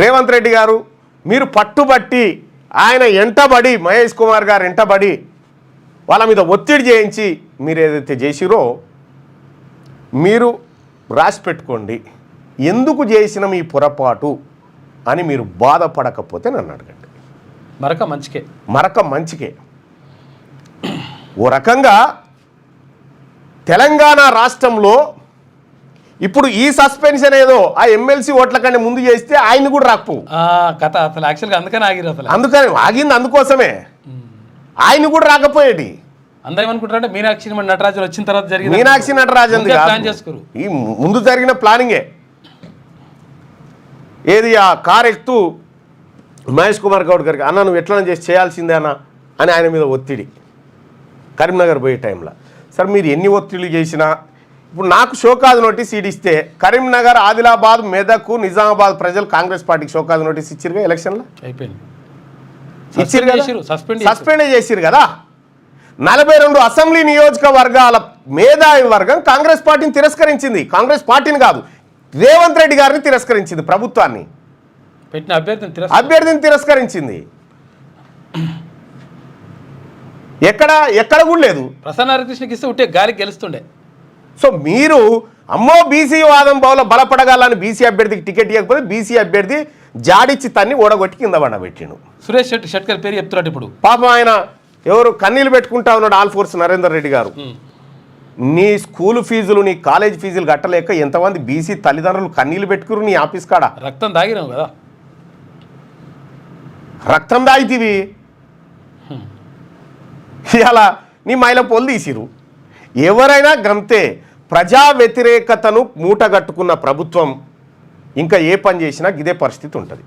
రేవంత్ రెడ్డి గారు మీరు పట్టుబట్టి ఆయన ఎంటబడి మహేష్ కుమార్ గారు ఎంటబడి వాళ్ళ మీద ఒత్తిడి చేయించి మీరు ఏదైతే చేసిరో మీరు రాసి పెట్టుకోండి. ఎందుకు చేసిన మీ పొరపాటు అని మీరు బాధపడకపోతే నన్ను అడగండి. మరొక మంచికే. మరక మంచికే. ఓ రకంగా తెలంగాణ రాష్ట్రంలో ఇప్పుడు ఈ సస్పెన్షన్ ఏదో ఆ ఎమ్మెల్సీ ఓట్ల కంటే ముందు చేస్తే ఆయన కూడా రాకపోవు ఆ, కథ అసలు యాక్చువల్గా అందుకని ఆగిరు అసలు. అందుకని ఆగింది అందుకోసమే. ఆయన కూడా రాకపోయేటి. అందరూ ఏమనుకుంటారంటే మీనాక్షి మన నటరాజు వచ్చిన తర్వాత జరిగింది మీనాక్షి నటరాజన్ ముందే ప్లాన్ చేసుకోరు. ఈ ముందు జరిగిన ప్లానింగే ఏది ఆ కార్ ఎక్కుతూ మహేష్ కుమార్ గౌడ్ గారికి అన్న నువ్వు ఎట్లా చేసి చేయాల్సిందే అన్న అని ఆయన మీద ఒత్తిడి. కరీంనగర్ పోయే టైంలో. సార్ మీరు ఎన్ని ఒత్తిళ్ళు చేసినా ఇప్పుడు నాకు షోకాజ్ నోటీస్ ఇడిస్తే కరీంనగర్ ఆదిలాబాద్ మెదక్ నిజామాబాద్ ప్రజలు కాంగ్రెస్ పార్టీకి షోకాజ్ నోటీస్ ఇచ్చిరుగా ఎలక్షన్లో? అయిపోయింది. సస్పెండ్ చేసిరు కదా? నలభై రెండు అసెంబ్లీ నియోజకవర్గాల మేధావి వర్గం కాంగ్రెస్ పార్టీని తిరస్కరించింది. కాంగ్రెస్ పార్టీని కాదు రేవంత్ రెడ్డి గారిని తిరస్కరించింది ప్రభుత్వాన్ని. పెట్టిన అభ్యర్థిని అభ్యర్థిని తిరస్కరించింది. ఎక్కడ ఎక్కడ కూడా లేదు. ప్రసన్న హరికృష్ణకి ఇస్తే ఉంటే గాలికి గెలుస్తుండే. సో మీరు అమ్మో బీసీ వాదం బౌల బలపడగాలని బీసీ అభ్యర్థికి టికెట్ ఇవ్వకపోతే బీసీ అభ్యర్థి జాడిచ్చి తన్ని ఓడగొట్టి కింద పండబెట్టిండు. సురేష్ శెట్టి షెట్కర్ పేరు చెప్తున్నాడు ఇప్పుడు. పాపం ఆయన ఎవరు కన్నీళ్ళు పెట్టుకుంటా ఉన్నాడు ఆల్ ఫోర్స్ నరేందర్ రెడ్డి గారు. నీ స్కూల్ ఫీజులు నీ కాలేజ్ ఫీజులు కట్టలేక ఎంతమంది బీసీ తల్లిదండ్రులు కన్నీళ్ళు పెట్టుకురు నీ ఆఫీస్ కాడ? రక్తం దాగినాం కదా. రక్తం దాయితీవి ఇలా నీ మైల పొలు తీసిరు ఎవరైనా గంతే ప్రజా వ్యతిరేకతను మూటగట్టుకున్న ప్రభుత్వం ఇంకా ఏ పని చేసినా ఇదే పరిస్థితి ఉంటుంది.